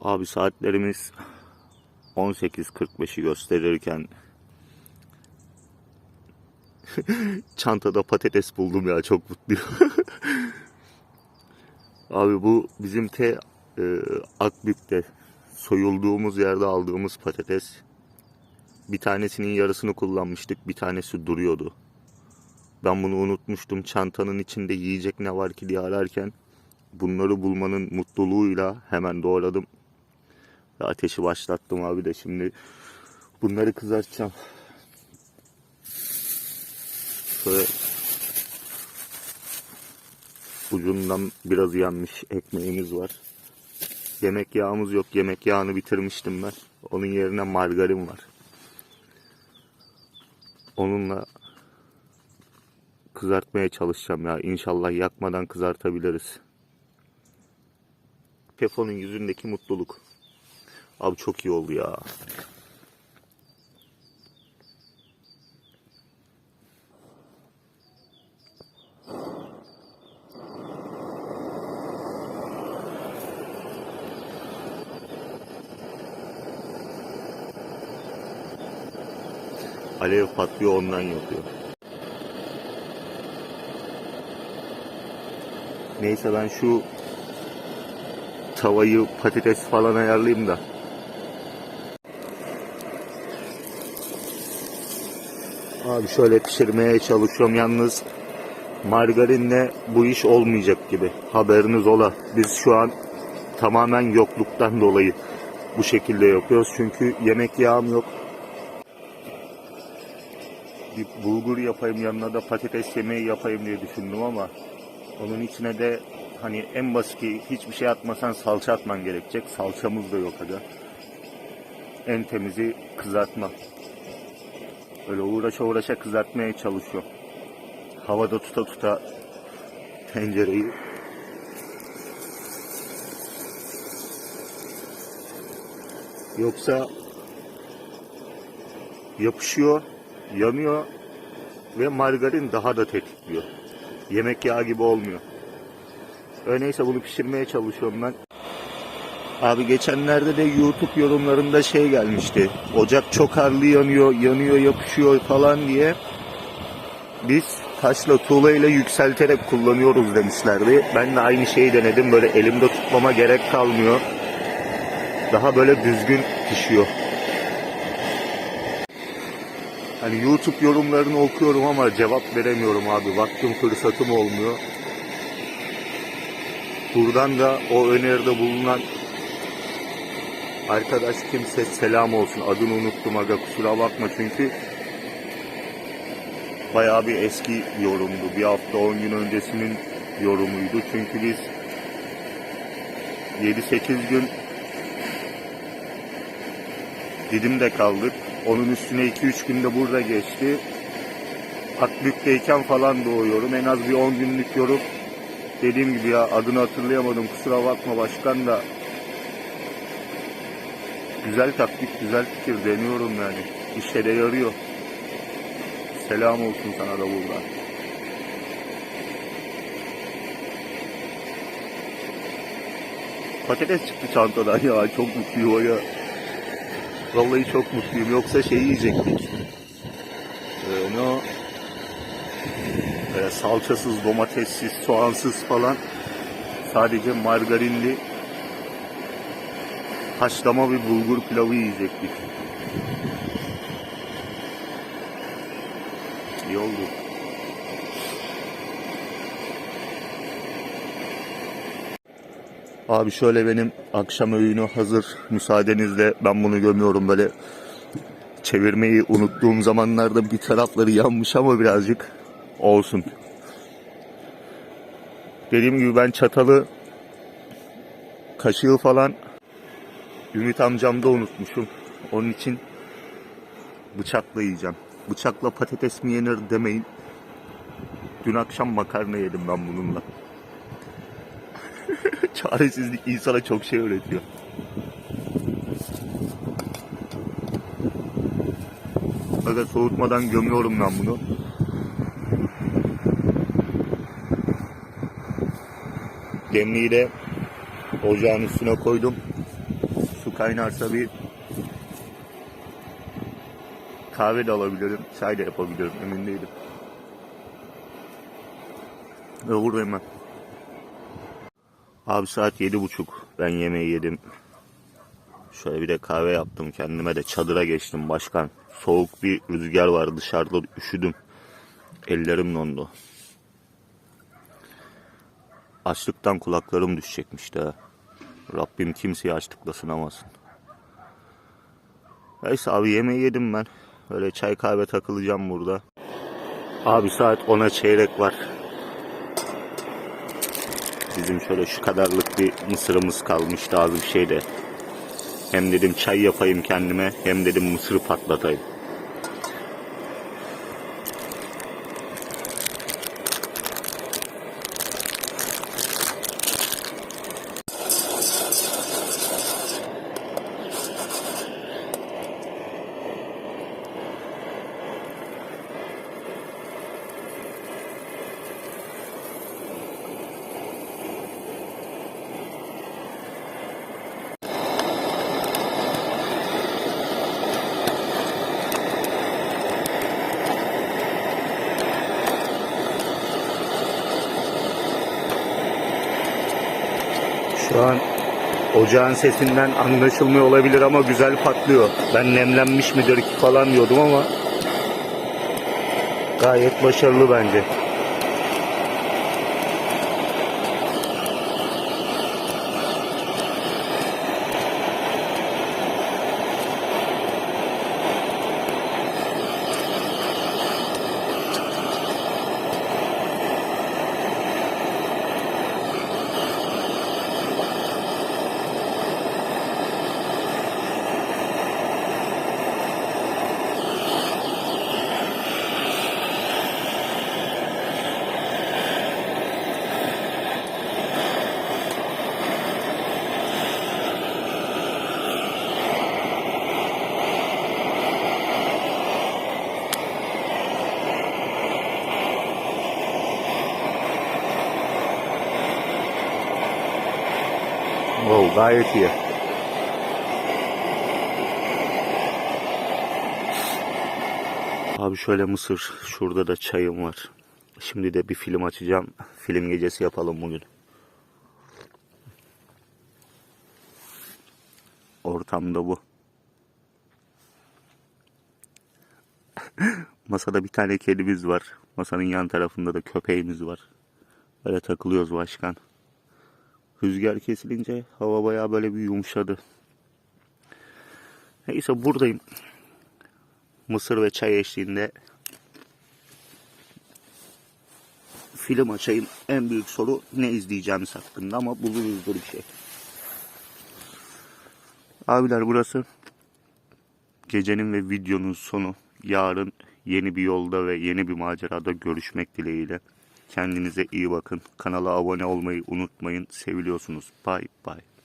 Abi saatlerimiz 18.45'i gösterirken çantada patates buldum ya çok mutluyum. Abi bu bizim te e, Akbük'te soyulduğumuz yerde aldığımız patates. Bir tanesinin yarısını kullanmıştık, bir tanesi duruyordu. Ben bunu unutmuştum. Çantanın içinde yiyecek ne var ki diye ararken bunları bulmanın mutluluğuyla hemen doğradım. Ateşi başlattım abi de şimdi bunları kızartacağım. Şöyle ucundan biraz yanmış ekmeğimiz var. Yemek yağımız yok. Yemek yağını bitirmiştim ben. Onun yerine margarin var. Onunla kızartmaya çalışacağım ya. İnşallah yakmadan kızartabiliriz. Tefonun yüzündeki mutluluk. Abi çok iyi oldu ya. Alev patlıyor ondan yapıyor. Neyse ben şu tavayı patates falan ayarlayayım da. Abi şöyle pişirmeye çalışıyorum yalnız margarinle bu iş olmayacak gibi. Haberiniz ola. Biz şu an tamamen yokluktan dolayı bu şekilde yapıyoruz. Çünkü yemek yağım yok. Bir bulgur yapayım yanına da patates yemeği yapayım diye düşündüm ama onun içine de hani en basit hiçbir şey atmasan salça atman gerekecek. Salçamız da yok aga. En temizi kızartma. Öyle uğraşa uğraşa kızartmaya çalışıyor. Havada tuta tuta tencereyi. Yoksa yapışıyor, yanıyor ve margarin daha da tetikliyor. Yemek yağı gibi olmuyor. Öyleyse bunu pişirmeye çalışıyorum ben. Abi geçenlerde de YouTube yorumlarında şey gelmişti. Ocak çok harlı yanıyor, yanıyor, yapışıyor falan diye. Biz taşla tuğla ile yükselterek kullanıyoruz demişlerdi. Ben de aynı şeyi denedim. Böyle elimde tutmama gerek kalmıyor. Daha böyle düzgün pişiyor. Hani YouTube yorumlarını okuyorum ama cevap veremiyorum abi. Vaktim fırsatım olmuyor. Buradan da o öneride bulunan arkadaş kimse selam olsun. Adını unuttum aga kusura bakma çünkü bayağı bir eski yorumdu. Bir hafta 10 gün öncesinin yorumuydu. Çünkü biz 7-8 gün Didim'de kaldık. Onun üstüne 2-3 günde burada geçti. Akbük'teyken falan doğuyorum. En az bir 10 günlük yorum. Dediğim gibi ya adını hatırlayamadım. Kusura bakma başkan da. Güzel taktik, güzel fikir deniyorum yani. İşe de yarıyor. Selam olsun sana da buradan. Patates çıktı çantadan ya. Çok mutluyum ya. Vallahi çok mutluyum. Yoksa şey yiyecektik. Ee, ne o? Böyle salçasız, domatessiz, soğansız falan. Sadece margarinli haşlama bir bulgur pilavı yiyecektik. İyi oldu. Abi şöyle benim akşam öğünü hazır. Müsaadenizle ben bunu gömüyorum böyle. Çevirmeyi unuttuğum zamanlarda bir tarafları yanmış ama birazcık olsun. Dediğim gibi ben çatalı kaşığı falan Ümit amcamda unutmuşum. Onun için bıçakla yiyeceğim. Bıçakla patates mi yenir demeyin. Dün akşam makarna yedim ben bununla. Çaresizlik insana çok şey öğretiyor. Aga soğutmadan gömüyorum ben bunu. Demliği de ocağın üstüne koydum. Kaynarsa bir kahve de alabilirim, çay da yapabilirim emin değilim. Ve buradayım ben. Abi saat yedi buçuk. Ben yemeği yedim. Şöyle bir de kahve yaptım kendime de çadıra geçtim başkan. Soğuk bir rüzgar var dışarıda üşüdüm. Ellerim dondu. Açlıktan kulaklarım düşecekmiş de. Rabbim kimseyi açlıkla sınamasın. Neyse abi yemeği yedim ben. Öyle çay kahve takılacağım burada. Abi saat 10'a çeyrek var. Bizim şöyle şu kadarlık bir mısırımız kalmıştı az bir şey de. Hem dedim çay yapayım kendime hem dedim mısır patlatayım. Şu an ocağın sesinden anlaşılmıyor olabilir ama güzel patlıyor. Ben nemlenmiş midir ki falan diyordum ama gayet başarılı bence. Wow, gayet iyi. Abi şöyle mısır, şurada da çayım var. Şimdi de bir film açacağım. Film gecesi yapalım bugün. Ortamda bu. Masada bir tane kedimiz var. Masanın yan tarafında da köpeğimiz var. Böyle takılıyoruz başkan. Rüzgar kesilince hava bayağı böyle bir yumuşadı. Neyse buradayım. Mısır ve çay eşliğinde film açayım. En büyük soru ne izleyeceğimiz hakkında ama buluruzdur bir şey. Abiler burası gecenin ve videonun sonu. Yarın yeni bir yolda ve yeni bir macerada görüşmek dileğiyle. Kendinize iyi bakın. Kanala abone olmayı unutmayın. Seviliyorsunuz. Bye bye.